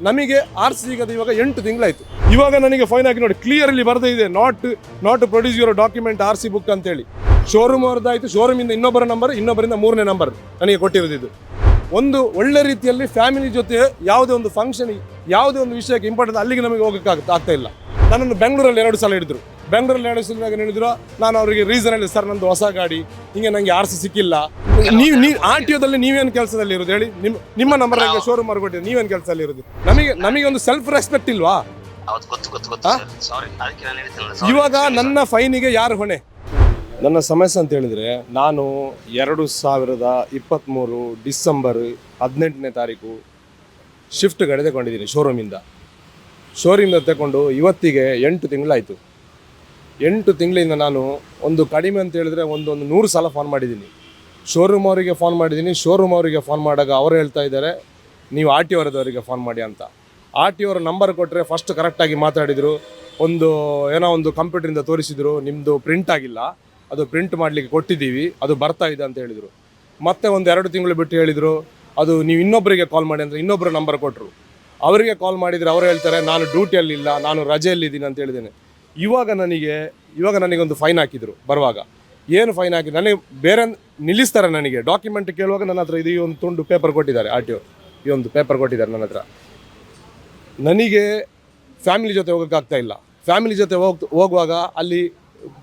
ನಮಗೆ R C ಸಿಗದು ಇವಾಗ ಎಂಟು ತಿಂಗಳಾಯಿತು. ಇವಾಗ ನನಗೆ ಫೈನ್ ಹಾಕಿ ನೋಡಿ ಕ್ಲಿಯರ್ಲಿ ಬರ್ದೇ ಇದೆ not not produce your document R C book ಅಂತೇಳಿ. ಶೋರೂಮ್ ಅವ್ರದ್ದಾಯಿತು ಶೋರೂಮಿಂದ ಇನ್ನೊಬ್ಬರ ನಂಬರ್ ಇನ್ನೊಬ್ಬರಿಂದ ಮೂರನೇ ನಂಬರ್ ನನಗೆ ಕೊಟ್ಟಿರೋದಿದ್ದು ಒಂದು ಒಳ್ಳೆ ರೀತಿಯಲ್ಲಿ ಫ್ಯಾಮಿಲಿ ಜೊತೆ ಯಾವುದೇ ಒಂದು ಫಂಕ್ಷನ್ ಯಾವುದೇ ಒಂದು ವಿಷಯಕ್ಕೆ ಇಂಪಾರ್ಟೆಂಟ್ ಅಲ್ಲಿಗೆ ನಮಗೆ ಹೋಗಕ್ಕೆ ಆಗ್ತಾ ಇಲ್ಲ. ನನ್ನನ್ನು ಬೆಂಗಳೂರಲ್ಲಿ ಎರಡು ಸಲ ಹಿಡಿದ್ರು. ಬೆಂಗಳೂರಲ್ಲಿ ನಡೆಸಿದಾಗ ನಡೆದಿರೋ ಹೇಳಿದ್ರು ನಾನು ಅವರಿಗೆ ರೀಸನ್ ಹೇಳಿ ಸರ್ ನಂದು ಹೊಸ ಗಾಡಿ ಹಿಂಗೆ ನಂಗೆ ಆರ್ ಸಿ ಸಿಕ್ಕಿಲ್ಲ. ನೀವು ನೀವು ಆರ್ ಟಿ ಒದಲ್ಲಿ ನೀವೇನು ಕೆಲಸದಲ್ಲಿ ಇರೋದು ಹೇಳಿ? ನಿಮ್ಮ ನಿಮ್ಮ ನಂಬರ್ ಶೋರೂಮ್ ಕೊಟ್ಟಿದ್ದು ನೀವೇನು ಕೆಲಸದಲ್ಲಿ ಇರೋದು? ನಮಗೆ ನಮಗೆ ಒಂದು ಸೆಲ್ಫ್ ರೆಸ್ಪೆಕ್ಟ್ ಇಲ್ವಾ ಇವಾಗ ನನ್ನ ಫೈನಿಗೆ ಯಾರು ಹೊಣೆ? ನನ್ನ ಸಮಸ್ಯೆ ಅಂತ ಹೇಳಿದ್ರೆ ನಾನು ಎರಡು ಸಾವಿರದ ಇಪ್ಪತ್ತ್ಮೂರು ಡಿಸೆಂಬರ್ ಹದಿನೆಂಟನೇ ತಾರೀಕು ಶಿಫ್ಟ್ ಗಾಡಿ ತಗೊಂಡಿದ್ದೀನಿ ಶೋರೂಮಿಂದ ಶೋರೂಮಿಂದ ತಗೊಂಡು ಇವತ್ತಿಗೆ ಎಂಟು ತಿಂಗಳಾಯಿತು. ಎಂಟು ತಿಂಗಳಿಂದ ನಾನು ಒಂದು ಕಡಿಮೆ ಅಂತ ಹೇಳಿದ್ರೆ ಒಂದು ಒಂದು ನೂರು ಸಲ ಫೋನ್ ಮಾಡಿದ್ದೀನಿ. ಶೋರೂಮ್ ಅವರಿಗೆ ಫೋನ್ ಮಾಡಿದ್ದೀನಿ. ಶೋರೂಮ್ ಅವರಿಗೆ ಫೋನ್ ಮಾಡಾಗ ಅವರು ಹೇಳ್ತಾ ಇದ್ದಾರೆ, ನೀವು ಆರ್ ಟಿ ಅವರದವರಿಗೆ ಫೋನ್ ಮಾಡಿ ಅಂತ. ಆರ್ ಟಿ ಅವರ ನಂಬರ್ ಕೊಟ್ಟರೆ ಫಸ್ಟ್ ಕರೆಕ್ಟಾಗಿ ಮಾತಾಡಿದರು. ಒಂದು ಏನೋ ಒಂದು ಕಂಪ್ಯೂಟರಿಂದ ತೋರಿಸಿದ್ರು ನಿಮ್ಮದು ಪ್ರಿಂಟ್ ಆಗಿಲ್ಲ. ಅದು ಪ್ರಿಂಟ್ ಮಾಡಲಿಕ್ಕೆ ಕೊಟ್ಟಿದ್ದೀವಿ, ಅದು ಬರ್ತಾ ಇದೆ ಅಂತ ಹೇಳಿದರು. ಮತ್ತೆ ಒಂದು ಎರಡು ತಿಂಗಳು ಬಿಟ್ಟು ಹೇಳಿದರು, ಅದು ನೀವು ಇನ್ನೊಬ್ಬರಿಗೆ ಕಾಲ್ ಮಾಡಿ ಅಂದರೆ ಇನ್ನೊಬ್ಬರು ನಂಬರ್ ಕೊಟ್ಟರು ಅವರಿಗೆ ಕಾಲ್ ಮಾಡಿದರೆ ಅವರು ಹೇಳ್ತಾರೆ, ನಾನು ಡ್ಯೂಟಿಯಲ್ಲಿಲ್ಲ ನಾನು ರಜೆಯಲ್ಲಿದ್ದೀನಿ ಅಂತ ಹೇಳಿದ್ದೇನೆ. ಇವಾಗ ನನಗೆ, ಇವಾಗ ನನಗೊಂದು ಫೈನ್ ಹಾಕಿದರು ಬರುವಾಗ. ಏನು ಫೈನ್ ಹಾಕಿದ್ರು? ನನಗೆ ಬೇರೆ ನಿಲ್ಲಿಸ್ತಾರೆ ನನಗೆ. ಡಾಕ್ಯುಮೆಂಟ್ ಕೇಳುವಾಗ ನನ್ನ ಹತ್ರ ಇದು ಒಂದು ತುಂಡು ಪೇಪರ್ ಕೊಟ್ಟಿದ್ದಾರೆ ಆರ್ ಟಿ ಒ ಈ ಒಂದು ಪೇಪರ್ ಕೊಟ್ಟಿದ್ದಾರೆ ನನ್ನ ಹತ್ರ. ನನಗೆ ಫ್ಯಾಮಿಲಿ ಜೊತೆ ಹೋಗೋಕ್ಕಾಗ್ತಾ ಇಲ್ಲ. ಫ್ಯಾಮಿಲಿ ಜೊತೆ ಹೋಗ್, ಹೋಗುವಾಗ ಅಲ್ಲಿ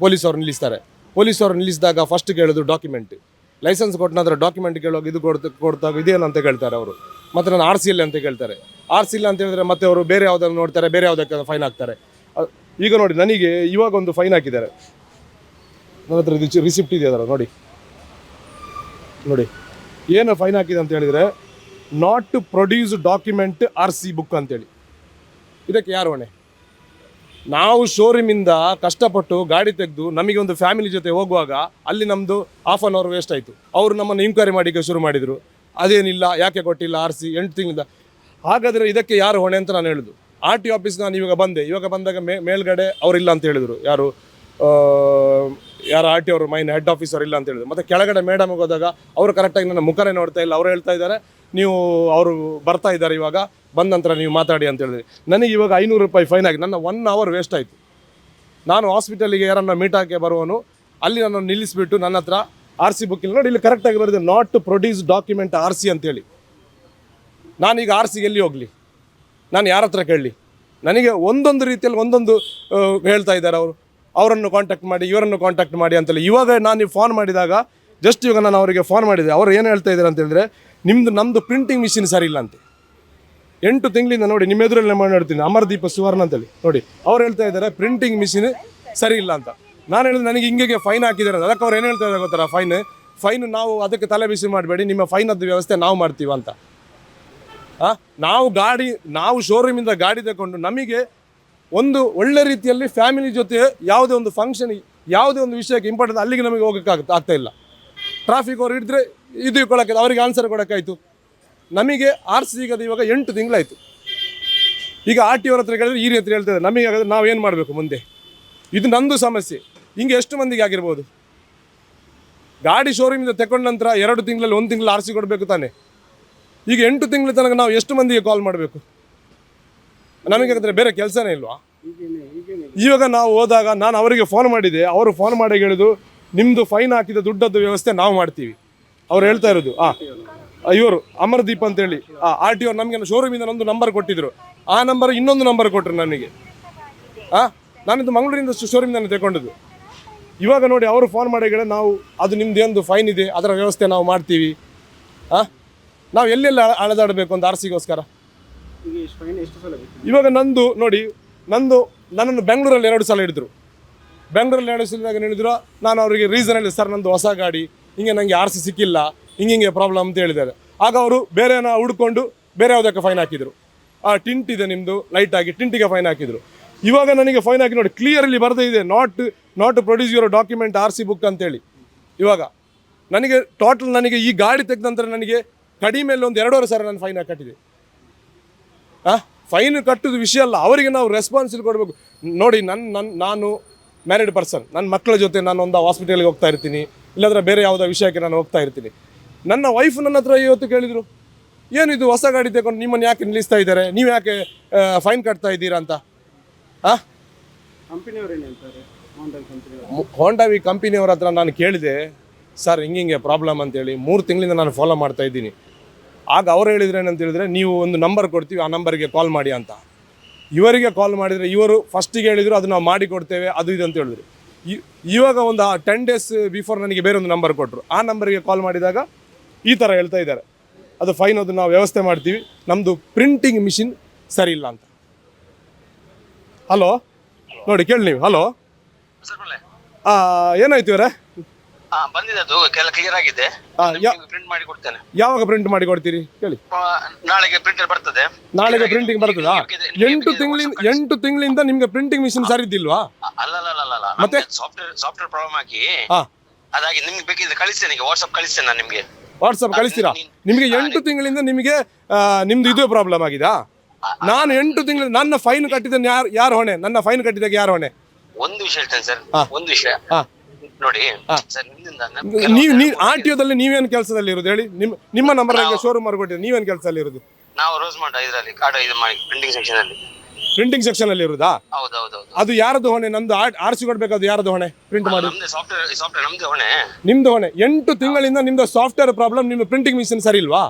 ಪೊಲೀಸವ್ರು ನಿಲ್ಲಿಸ್ತಾರೆ. ಪೊಲೀಸವ್ರು ನಿಲ್ಲಿಸಿದಾಗ ಫಸ್ಟ್ ಕೇಳೋದು ಡಾಕ್ಯುಮೆಂಟ್ ಲೈಸೆನ್ಸ್ ಕೊಟ್ಟ ಡಾಕ್ಯುಮೆಂಟ್ ಕೇಳುವಾಗ ಇದು ಕೊಡ್ತ, ಕೊಡ್ತಾಗ ಇದೇನು ಅಂತ ಕೇಳ್ತಾರೆ ಅವರು. ಮತ್ತು ನಾನು ಆರ್ ಸಿ ಇಲ್ಲ ಅಂತ ಕೇಳ್ತಾರೆ. ಆರ್ ಸಿ ಇಲ್ಲ ಅಂತ ಹೇಳಿದ್ರೆ ಮತ್ತೆ ಅವರು ಬೇರೆ ಯಾವುದನ್ನು ನೋಡ್ತಾರೆ, ಬೇರೆ ಯಾವುದಕ್ಕೆ ಫೈನ್ ಹಾಕ್ತಾರೆ. ಈಗ ನೋಡಿ, ನನಗೆ ಇವಾಗ ಒಂದು ಫೈನ್ ಹಾಕಿದ್ದಾರೆ. ನನ್ನ ಹತ್ರ ರಿಸಿಪ್ಟ್ ಇದೆ ಅದರ, ನೋಡಿ. ನೋಡಿ, ಏನು ಫೈನ್ ಹಾಕಿದೆ ಅಂತ ಹೇಳಿದರೆ not to produce document R C book ಅಂತೇಳಿ. ಇದಕ್ಕೆ ಯಾರು ಹೊಣೆ? ನಾವು ಶೋರೂಮಿಂದ ಕಷ್ಟಪಟ್ಟು ಗಾಡಿ ತೆಗೆದು ನಮಗೆ ಒಂದು ಫ್ಯಾಮಿಲಿ ಜೊತೆ ಹೋಗುವಾಗ ಅಲ್ಲಿ ನಮ್ಮದು ಹಾಫ್ ಅನ್ ಅವರ್ ವೇಸ್ಟ್ ಆಯಿತು. ಅವರು ನಮ್ಮನ್ನು ಇನ್ಕ್ವೈರಿ ಮಾಡಿಕ್ಕೆ ಶುರು ಮಾಡಿದರು. ಅದೇನಿಲ್ಲ, ಯಾಕೆ ಕೊಟ್ಟಿಲ್ಲ ಆರ್ ಸಿ ಎಂಟು ತಿಂಗಳಿಂದ? ಹಾಗಾದರೆ ಇದಕ್ಕೆ ಯಾರು ಹೊಣೆ ಅಂತ ನಾನು ಹೇಳುದು. ಆರ್ ಟಿ ಆಫೀಸ್ ನಾನು ಇವಾಗ ಬಂದೆ. ಇವಾಗ ಬಂದಾಗ ಮೇ, ಮೇಲ್ಗಡೆ ಅವರಿಲ್ಲ ಅಂತ ಹೇಳಿದರು. ಯಾರು ಯಾರು ಆರ್ ಟಿ ಅವರು ಮೈನ್ ಹೆಡ್ ಆಫೀಸರ್ ಇಲ್ಲ ಅಂತ ಹೇಳಿದ್ರು. ಮತ್ತೆ ಕೆಳಗಡೆ ಮೇಡಮ್ಗೆ ಹೋದಾಗ ಅವರು ಕರೆಕ್ಟಾಗಿ ನನ್ನ ಮುಖನೇ ನೋಡ್ತಾ ಇಲ್ಲ. ಅವ್ರು ಹೇಳ್ತಾ ಇದ್ದಾರೆ, ನೀವು, ಅವರು ಬರ್ತಾ ಇದ್ದಾರೆ ಇವಾಗ, ಬಂದ ನಂತರ ನೀವು ಮಾತಾಡಿ ಅಂತ ಹೇಳಿದ್ರಿ. ನನಗೆ ಇವಾಗ ಐನೂರು ರೂಪಾಯಿ ಫೈನ್ ಆಗಿ ನನ್ನ ಒನ್ ಅವರ್ ವೇಸ್ಟ್ ಆಯಿತು. ನಾನು ಹಾಸ್ಪಿಟಲಿಗೆ ಯಾರನ್ನ ಮೀಟ್ ಹಾಕಿ ಬರುವನು ಅಲ್ಲಿ ನನ್ನ ನಿಲ್ಲಿಸಿಬಿಟ್ಟು ನನ್ನ ಹತ್ರ ಆರ್ ಸಿ ಬುಕ್ ಇಲ್ಲ. ನೋಡಿ, ಇಲ್ಲಿ ಕರೆಕ್ಟಾಗಿ ಬರೆದಿದೆ not to produce document R C ಅಂತೇಳಿ ನಾನೀಗ ಆರ್ ಸಿಗೆ ಎಲ್ಲಿ ಹೋಗಲಿ? ನಾನು ಯಾರ ಹತ್ರ ಕೇಳಲಿ? ನನಗೆ ಒಂದೊಂದು ರೀತಿಯಲ್ಲಿ ಒಂದೊಂದು ಹೇಳ್ತಾ ಇದ್ದಾರೆ ಅವರು. ಅವರನ್ನು ಕಾಂಟ್ಯಾಕ್ಟ್ ಮಾಡಿ, ಇವರನ್ನು ಕಾಂಟ್ಯಾಕ್ಟ್ ಮಾಡಿ ಅಂತೇಳಿ. ಇವಾಗ ನಾನು ಫೋನ್ ಮಾಡಿದಾಗ ಜಸ್ಟ್ ಇವಾಗ ನಾನು ಅವರಿಗೆ ಫೋನ್ ಮಾಡಿದೆ. ಅವರು ಏನು ಹೇಳ್ತಾ ಇದ್ದಾರೆ ಅಂತೇಳಿದ್ರೆ ನಿಮ್ಮದು ನಮ್ಮದು ಪ್ರಿಂಟಿಂಗ್ ಮಿಷಿನ್ ಸರಿ ಇಲ್ಲ ಅಂತೆ. ಎಂಟು ತಿಂಗಳಿಂದ ನೋಡಿ, ನಿಮ್ಮ ಎದುರಲ್ಲಿ ಮಾತಾಡ್ತೀನಿ ಅಮರದೀಪ ಸುವರ್ಣ ಅಂತೇಳಿ. ನೋಡಿ, ಅವ್ರು ಹೇಳ್ತಾ ಇದ್ದಾರೆ ಪ್ರಿಂಟಿಂಗ್ ಮಿಷಿನ್ ಸರಿ ಇಲ್ಲ ಅಂತ. ನಾನು ಹೇಳಿದ್ರೆ ನನಗೆ ಹಿಂಗೆ ಫೈನ್ ಹಾಕಿದ್ದಾರೆ. ಅದಕ್ಕೆ ಅವ್ರು ಏನು ಹೇಳ್ತಾ ಇದ್ದಾರೆ ಗೊತ್ತಾರ ಫೈನ್ ಫೈನ್ ನಾವು ಅದಕ್ಕೆ ತಲೆ ಬಿಸಿ ಮಾಡಬೇಡಿ, ನಿಮ್ಮ ಫೈನದ್ದು ವ್ಯವಸ್ಥೆ ನಾವು ಮಾಡ್ತೀವಿ ಅಂತ. ನಾವು ಗಾಡಿ, ನಾವು ಶೋರೂಮಿಂದ ಗಾಡಿ ತಗೊಂಡು ನಮಗೆ ಒಂದು ಒಳ್ಳೆ ರೀತಿಯಲ್ಲಿ ಫ್ಯಾಮಿಲಿ ಜೊತೆ ಯಾವುದೇ ಒಂದು ಫಂಕ್ಷನ್ ಯಾವುದೇ ಒಂದು ವಿಷಯಕ್ಕೆ ಇಂಪಾರ್ಟೆಂಟ್ ಅಲ್ಲಿಗೆ ನಮಗೆ ಹೋಗೋಕ್ಕೆ ಆಗ್ತಾ ಇಲ್ಲ. ಟ್ರಾಫಿಕ್ ಅವ್ರು ಹಿಡಿದ್ರೆ ಇದು ಕೊಡೋಕ್ಕೆ, ಅವರಿಗೆ ಆನ್ಸರ್ ಕೊಡೋಕ್ಕಾಯ್ತು. ನಮಗೆ ಆರ್ ಸಿ ಸಿಗದು ಇವಾಗ ಎಂಟು ತಿಂಗಳಾಯಿತು. ಈಗ ಆರ್ ಟಿ ಅವ್ರ ಹತ್ರ ಕೇಳಿದ್ರೆ ಈ ರೀತಿ ಹೇಳ್ತಾರೆ ನಮಗೆ ಹಾಗಾದ್ರೆ ನಾವು ಏನು ಮಾಡಬೇಕು ಮುಂದೆ? ಇದು ನಂದು ಸಮಸ್ಯೆ. ಹಿಂಗೆ ಎಷ್ಟು ಮಂದಿಗೆ ಆಗಿರ್ಬೋದು? ಗಾಡಿ ಶೋರೂಮಿಂದ ತಗೊಂಡ ನಂತರ ಎರಡು ತಿಂಗಳಲ್ಲಿ ಒಂದು ತಿಂಗಳು ಆರ್ ಸಿ ಕೊಡಬೇಕು ತಾನೆ. ಈಗ ಎಂಟು ತಿಂಗಳ ತನಕ ನಾವು ಎಷ್ಟು ಮಂದಿಗೆ ಕಾಲ್ ಮಾಡಬೇಕು? ನಮಗೆ ಅಂದರೆ ಬೇರೆ ಕೆಲಸನೇ ಇಲ್ವಾ? ಇವಾಗ ನಾವು ಹೋದಾಗ ನಾನು ಅವರಿಗೆ ಫೋನ್ ಮಾಡಿದೆ, ಅವರು ಫೋನ್ ಮಾಡಿ ಹೇಳಿದ್ರು ನಿಮ್ಮದು ಫೈನ್ ಹಾಕಿದ ದುಡ್ಡದ್ದು ವ್ಯವಸ್ಥೆ ನಾವು ಮಾಡ್ತೀವಿ. ಅವ್ರು ಹೇಳ್ತಾ ಇರೋದು, ಆ, ಇವರು ಅಮರ್ದೀಪ್ ಅಂತೇಳಿ, ಆ ಆರ್ ಟಿ ಅವ್ರು ನಮಗೆ ಶೋರೂಮಿಂದ ಒಂದು ನಂಬರ್ ಕೊಟ್ಟಿದ್ರು. ಆ ನಂಬರ್ ಇನ್ನೊಂದು ನಂಬರ್ ಕೊಟ್ಟರು ನನಗೆ ಆ, ನಾನಿದು ಮಂಗಳೂರಿಂದ ಶೋರೂಮಿಂದ ತಗೊಂಡದ್ದು. ಇವಾಗ ನೋಡಿ ಅವರು ಫೋನ್ ಮಾಡಿ ನಾವು, ಅದು ಒಂದು ಫೈನ್ ಇದೆ, ಅದರ ವ್ಯವಸ್ಥೆ ನಾವು ಮಾಡ್ತೀವಿ. ಆ ನಾವು ಎಲ್ಲೆಲ್ಲ ಅಳೆದಾಡಬೇಕು ಒಂದು ಆರ್ ಸಿಗೋಸ್ಕರ ಇವಾಗ ನಂದು ನೋಡಿ ನಂದು ನನ್ನನ್ನು ಬೆಂಗಳೂರಲ್ಲಿ ಎರಡು ಸಲ ಹಿಡಿದ್ರು. ಬೆಂಗಳೂರಲ್ಲಿ ಎರಡು ಸಲ ಹೇಳಿದ್ರು? ನಾನು ಅವರಿಗೆ ರೀಸನ್ ಹೇಳಿದೆ ಸರ್ ನಂದು ಹೊಸ ಗಾಡಿ ಹಿಂಗೆ ನನಗೆ ಆರ್ ಸಿ ಸಿಕ್ಕಿಲ್ಲ ಹಿಂಗೆ ಹಿಂಗೆ ಪ್ರಾಬ್ಲಮ್ ಅಂತ ಹೇಳಿದ್ದಾರೆ. ಆಗ ಅವರು ಬೇರೆನ ಹುಡ್ಕೊಂಡು ಬೇರೆ ಯಾವುದಕ್ಕೆ ಫೈನ್ ಹಾಕಿದರು? ಆ ಟಿಂಟ್ ಇದೆ ನಿಮ್ಮದು ಲೈಟ್ ಆಗಿ ಟಿಂಟಿಗೆ ಫೈನ್ ಹಾಕಿದರು. ಇವಾಗ ನನಗೆ ಫೈನ್ ಹಾಕಿ ನೋಡಿ ಕ್ಲಿಯರ್ಲಿ ಬರ್ದೇ ಇದೆ not not produce your document R C book ಅಂತೇಳಿ. ಇವಾಗ ನನಗೆ ಟೋಟಲ್ ನನಗೆ ಈ ಗಾಡಿ ತೆಗೆದ ನಂತರ ನನಗೆ ಕಡಿಮೆಯಲ್ಲಿ ಒಂದು ಎರಡೂವರೆ ಸಾವಿರ ನಾನು ಫೈನ್ ಕಟ್ಟಿದೆ. ಆ? ಫೈನ್ ಕಟ್ಟೋದು ವಿಷಯ ಅಲ್ಲ ಅವರಿಗೆ ನಾವು ರೆಸ್ಪಾನ್ಸಿಬಲ್ ಕೊಡಬೇಕು. ನೋಡಿ ನನ್ನ ನನ್ನ ನಾನು ಮ್ಯಾರಿಡ್ ಪರ್ಸನ್ ನನ್ನ ಮಕ್ಕಳ ಜೊತೆ ನಾನು ಒಂದು ಹಾಸ್ಪಿಟಲ್ಗೆ ಹೋಗ್ತಾ ಇರ್ತೀನಿ ಇಲ್ಲಾಂದ್ರೆ ಬೇರೆ ಯಾವುದೋ ವಿಷಯಕ್ಕೆ ನಾನು ಹೋಗ್ತಾ ಇರ್ತೀನಿ. ನನ್ನ ವೈಫ್ ನನ್ನ ಹತ್ರ ಇವತ್ತು ಕೇಳಿದರು ಏನು ಇದು ಹೊಸ ಗಾಡಿ ತಗೊಂಡು ನಿಮ್ಮನ್ನು ಯಾಕೆ ನಿಲ್ಲಿಸ್ತಾ ಇದ್ದಾರೆ? ನೀವು ಯಾಕೆ ಫೈನ್ ಕಟ್ತಾ ಇದ್ದೀರಾ ಅಂತ? ಹಾಂ ಹೋಂಡಾವಿ ಕಂಪನಿಯವ್ರ ಹತ್ರ ನಾನು ಕೇಳಿದೆ ಸರ್ ಹಿಂಗಿಂಗೆ ಪ್ರಾಬ್ಲಮ್ ಅಂತೇಳಿ ಮೂರು ತಿಂಗಳಿಂದ ನಾನು ಫಾಲೋ ಮಾಡ್ತಾ ಇದ್ದೀನಿ. ಆಗ ಅವ್ರು ಹೇಳಿದ್ರೆ ಏನಂತ ಹೇಳಿದ್ರೆ ನೀವು ಒಂದು ನಂಬರ್ ಕೊಡ್ತೀವಿ ಆ ನಂಬರ್ಗೆ ಕಾಲ್ ಮಾಡಿ ಅಂತ. ಇವರಿಗೆ ಕಾಲ್ ಮಾಡಿದರೆ ಇವರು ಫಸ್ಟಿಗೆ ಹೇಳಿದರು ಅದು ನಾವು ಮಾಡಿ ಕೊಡ್ತೇವೆ ಅದು ಇದು ಅಂತ ಹೇಳಿದ್ರು. ಇವಾಗ ಒಂದು ಟೆನ್ ಡೇಸ್ ಬಿಫೋರ್ ನನಗೆ ಬೇರೆ ಒಂದು ನಂಬರ್ ಕೊಟ್ಟರು ಆ ನಂಬರಿಗೆ ಕಾಲ್ ಮಾಡಿದಾಗ ಈ ಥರ ಹೇಳ್ತಾ ಇದ್ದಾರೆ. ಅದು ಫೈನ್ ಅದು ನಾವು ವ್ಯವಸ್ಥೆ ಮಾಡ್ತೀವಿ. ನಮ್ಮದು ಪ್ರಿಂಟಿಂಗ್ ಮಿಷಿನ್ ಸರಿ ಇಲ್ಲ ಅಂತ. ಹಲೋ ನೋಡಿ ಕೇಳಿ ನೀವು. ಹಲೋ ಏನಾಯ್ತು ಇವರೇ? ಹಾ ಬಂದಿದೆ ಅದು ಕೆಲ ಕ್ಲಿಯರ್ ಆಗಿದೆ. ಆ, ಯಾ- ಪ್ರಿಂಟ್ ಮಾಡಿ ಕೊಡ್ತೇನೆ. ಯಾವಾಗ ಪ್ರಿಂಟ್ ಮಾಡಿ ಕೊಡ್ತೀರಿ? ಕೇಳಿ. ಆ, ನಾಳೆಗೆ ಪ್ರಿಂಟರ್ ಬರ್ತದೆ. ನಾಳೆಗೆ ಪ್ರಿಂಟಿಂಗ್ ಬರ್ತದಾ? ಎಂಟು ತಿಂಗಳಿಂದ ಎಂಟು ತಿಂಗಳಿಂದ ನಿಮ್ಗೆ ಪ್ರಿಂಟಿಂಗ್ ಮಿಷಿನ್ ಸರಿದಿಲ್ವಾ? ಅಲ್ಲ ಅಲ್ಲ ಅಲ್ಲ ಅಲ್ಲ. ಮತ್ತೆ? ಸಾಫ್ಟ್ವೇರ್ ಸಾಫ್ಟ್ವೇರ್ ಪ್ರಾಬ್ಲಮ್ ಆಗಿ ಹಾ. ಅದಾಗಿ ನಿಮ್ಗೆ ಬೇಕಿದ್ರೆ ಕಳಿಸ್ತೇನೆ ಈಗ ವಾಟ್ಸ್ಆಪ್ ಕಳಿಸ್ತೇನೆ ನಾನು ನಿಮ್ಗೆ. ವಾಟ್ಸಪ್ ಕಳಿಸ್ತೀರಾ? ನಿಮಗೆ ಎಂಟು ತಿಂಗಳಿಂದ ನಿಮಗೆ ಆ, ನಿಮ್ದು ಇದು ಪ್ರಾಬ್ಲಮ್ ಆಗಿದಾ? ನಾನು ಎಂಟು ತಿಂಗಳು ನನ್ನ ಫೈನ್ ಕಟ್ಟಿದ ಯಾರು ಯಾರು ಹೊಣೆ? ನನ್ನ ಫೈನ್ ಕಟ್ಟಿದಾಗ ಯಾರು ಹೊಣೆ? ಒಂದು ವಿಷಯ ಹೇಳ್ತೇನೆ ಸರ್. ಒಂದು ವಿಷಯ. ಹಾ. ನೋಡಿ. ಸರ್ ನಿಮ್ಮಿಂದ ನೀವು ನೀವು ಆರ್ ಟಿ ಒದಲ್ಲಿ ನೀವೇನು ಕೆಲಸದಲ್ಲಿ ಇರೋದು? ಹೇಳಿ ನಿಮ್ಮ ನಿಮ್ಮ ನಂಬರ್ ಅಲ್ಲಿ ಶೋರೂಮ್ ಕೊಟ್ಟಿದ್ದು ನೀವೇನು ಕೆಲಸದಲ್ಲಿ ಇರೋದು? ನಾವು ರೋಸ್ ಮಾಡ ಇದರಲ್ಲಿ ಕಾಡ ಇದು ಮಾಡಿ ಪ್ರಿಂಟಿಂಗ್ ಸೆಕ್ಷನ್ ಅಲ್ಲಿ. ಪ್ರಿಂಟಿಂಗ್ ಸೆಕ್ಷನ್ ಅಲ್ಲಿ ಇರೋದಾ? ಹೌದು ಹೌದು ಹೌದು ಅದು ಯಾರದು ಹೊಣೆ? ನಂದು ಆರಿಸಿ ಕೊಡ್ಬೇಕಾದ್ರು ಯಾರದು ಹೊಣೆ? ಪ್ರಿಂಟ್ ಮಾಡಿ. ನಮ್ದೇ ಸಾಫ್ಟ್ವೇರ್ ಸಾಫ್ಟ್ವೇರ್ ನಮ್ದೇ ಹೊಣೆ. ನಿಮ್ದು ಹೊಣೆ. ಎಂಟು ತಿಂಗಳಿಂದ ನಿಮ್ದು ಸಾಫ್ಟ್ವೇರ್ ಪ್ರಾಬ್ಲಮ್ ನಿಮ್ಮ ಪ್ರಿಂಟಿಂಗ್ ಮಿಷನ್ ಸರಿ ಇಲ್ವಾ?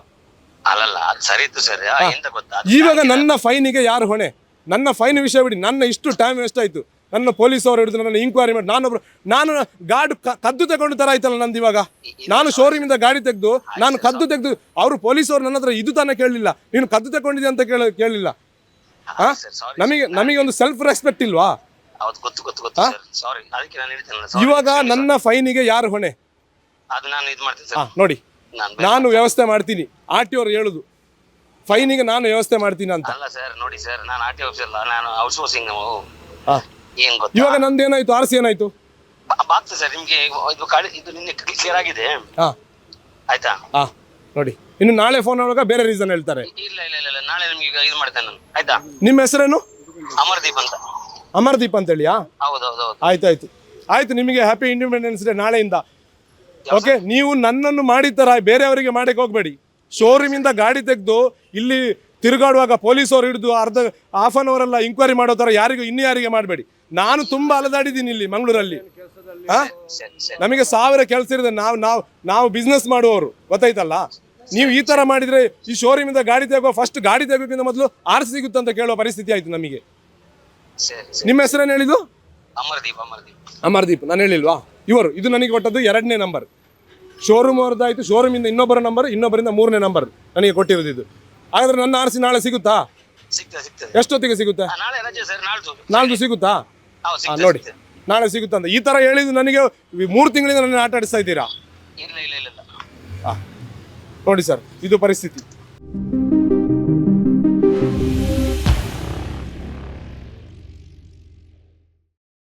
ಅಲ್ಲಲ್ಲ ಅದು ಸರಿ ಇತ್ತು ಸರ್. ಎಂತ ಗೊತ್ತಾ? ಅದು ಇವಾಗ ನನ್ನ ಫೈನಿಗೆ ಯಾರು ಹೊಣೆ? ನನ್ನ ಫೈನ್ ವಿಷಯ ಬಿಡಿ. ನನ್ನ ಇಷ್ಟು ಟೈಮ್ ವೇಸ್ಟ್ ಆಯ್ತು. ನನ್ನ ಪೊಲೀಸ್ ಅವರು ಹಿಡಿದು ನನ್ನ ಇಂಕ್ವೈರಿ ಮಾಡಿ ನಾನೊಬ್ರು ನಾನು ಗಾಡಿ ಕದ್ದು ತಗೊಂಡು ತರ ಆಯ್ತಲ್ಲ ನಂದು ಇವಾಗ. ನಾನು ಶೋರೂಮಿಂದ ಗಾಡಿ ತೆಗೆದು ನಾನು ಕದ್ದು ತೆಗೆದು ಅವರು ಪೊಲೀಸ್ ಅವರು ನನ್ನ ಹತ್ರ ಇದು ತಾನೇ ಕೇಳಲಿಲ್ಲ ನೀನು ಕದ್ದು ತಗೊಂಡಿದೆ ಅಂತ ಕೇಳ ಕೇಳಲಿಲ್ಲ ನಮಗೆ ನಮಗೆ ಒಂದು ಸೆಲ್ಫ್ ರೆಸ್ಪೆಕ್ಟ್ ಇಲ್ವಾ? ಇವಾಗ ನನ್ನ ಫೈನಿಗೆ ಯಾರು ಹೊಣೆ? ಇದು ನೋಡಿ. ನಾನು ವ್ಯವಸ್ಥೆ ಮಾಡ್ತೀನಿ. ಆರ್ ಟಿ ಅವ್ರು ಹೇಳುದು. ಫೈನಿಗೆ ನಾನು ವ್ಯವಸ್ಥೆ ಮಾಡ್ತೀನಿ ಅಂತ. ಅಲ್ಲ ಸರ್ ನೋಡಿ ಸರ್ ನಾನು ಆರ್ ಟಿ ಆಫೀಸ್ ಅಲ್ಲ ನಾನು ಔಟ್ಸೋರ್ಸಿಂಗ್ ನಾವು. ಏನ್ ಗೊತ್ತಾ? ಇವಾಗ ನಂದು ಏನಾಯ್ತು? ಆರ್ಸಿ ಏನಾಯ್ತು? ಬಾಕ್ಸ್ ಸರ್ ನಿಮ್ಗೆ ಇದು ಕಾಳಿ ಇದು ನಿನ್ನೆ ಕ್ಲಿಯರ್ ಆಗಿದೆ. ಹಾ. ಆಯ್ತಾ? ಹಾ ನೋಡಿ. ಇನ್ನು ನಾಳೆ ಫೋನ್ ಮಾಡುವಾಗ ಬೇರೆ ರೀಸನ್ ಹೇಳ್ತಾರೆ. ಇಲ್ಲ ಇಲ್ಲ ಇಲ್ಲ ಇಲ್ಲ. ನಾಳೆ ನಿಮ್ಗೆ ಈಗ ಇದು ಮಾಡ್ತೇನೆ ನಾನು. ಆಯ್ತಾ? ನಿಮ್ಮ ಹೆಸರೇನು? ಅಮರ್ದೀಪ್ ಅಂತ. ಅಮರ್ದೀಪ್ ಅಂತ ಹೇಳಿಯಾ ಹೌದು ಹೌದು ಹೌದು. ಆಯ್ತು ಆಯ್ತು. ಆಯ್ತು ನಿಮಗೆ ಹ್ಯಾಪಿ ಇಂಡಿಪೆಂಡೆನ್ಸ್ ಡೇ ನಾಳೆಯಿಂದ. ಓಕೆ ನೀವು ನನ್ನನ್ನು ಮಾಡಿದ ಥರ ಬೇರೆಯವರಿಗೆ ಮಾಡಕ್ಕೆ ಹೋಗಬೇಡಿ. ಶೋರೂಮಿಂದ ಗಾಡಿ ತೆಗೆದು ಇಲ್ಲಿ ತಿರುಗಾಡುವಾಗ ಪೊಲೀಸವ್ರು ಹಿಡಿದು ಅರ್ಧ ಹಾಫ್ ಅನ್ ಅವರ್ ಎಲ್ಲ ಇನ್ಕ್ವೈರಿ ಮಾಡೋ ಥರ ಯಾರಿಗೂ ಇನ್ನು ಯಾರಿಗೆ ಮಾಡಬೇಡಿ. ನಾನು ತುಂಬ ಅಲದಾಡಿದ್ದೀನಿ ಇಲ್ಲಿ ಮಂಗಳೂರಲ್ಲಿ. ಹಾ ನಮಗೆ ಸಾವಿರ ಕೆಲಸ ಇರುತ್ತೆ ನಾವು ನಾವು ನಾವು ಬಿಸ್ನೆಸ್ ಮಾಡುವವರು. ಗೊತ್ತಾಯ್ತಲ್ಲ? ನೀವು ಈ ಥರ ಮಾಡಿದರೆ ಈ ಶೋರೂಮಿಂದ ಗಾಡಿ ತೆಗೋ ಫಸ್ಟ್ ಗಾಡಿ ತೆಗೋಕ್ಕಿಂತ ಮೊದಲು ಆರ್ ಸಿಗುತ್ತೆ ಅಂತ ಕೇಳೋ ಪರಿಸ್ಥಿತಿ ಆಯಿತು ನಮಗೆ. ನಿಮ್ಮ ಹೆಸರೇನು ಹೇಳಿದ್ದು? ಅಮರ್ದೀಪ್ ಅಮರ್ದೀಪ್. ಅಮರ್ದೀಪ್. ನಾನು ಹೇಳಿಲ್ವಾ? ಇವರು ಇದು ನನಗೆ ಕೊಟ್ಟದ್ದು ಎರಡನೇ ನಂಬರ್ ಶೋರೂಮ್ ಅವ್ರದ್ದಾಯಿತು. ಶೋರೂಮಿಂದ ಇನ್ನೊಬ್ಬರ ನಂಬರ್ ಇನ್ನೊಬ್ಬರಿಂದ ಮೂರನೇ ನಂಬರ್ ನನಗೆ ಕೊಟ್ಟಿರೋದು ಇದು. ಹಾಗಾದ್ರೆ ನನ್ನ ಆರ್ ಸಿ ನಾಳೆ ಸಿಗುತ್ತಾ? ಸಿಗ್ತದೆ ಸಿಗ್ತದೆ. ಎಷ್ಟೊತ್ತಿಗೆ ಸಿಗುತ್ತೆ? ಆ, ನಾಳೆ ರಜೆ ಸರ್ ನಾಳ್ದು ನಾಳ್ದು ಸಿಗುತ್ತಾ? ಹೌದು ಹಾಂ ಸಿಗ್ತದೆ ನೋಡಿ. ಸಿಗ್ತದೆ. ನಾಳೆ ಸಿಗುತ್ತಾ ಅಂತ. ಈ ತರ ಹೇಳಿದ್ದು ನನಗೆ ಮೂರು ತಿಂಗಳಿಂದ ನನ್ನ ಆಟ ಆಡಿಸ್ತಾ ಇದ್ದೀರಾ? ಇಲ್ಲ ಇಲ್ಲ ಇಲ್ಲ ಇಲ್ಲ. ನೋಡಿ ಸರ್ ಇದು ಪರಿಸ್ಥಿತಿ.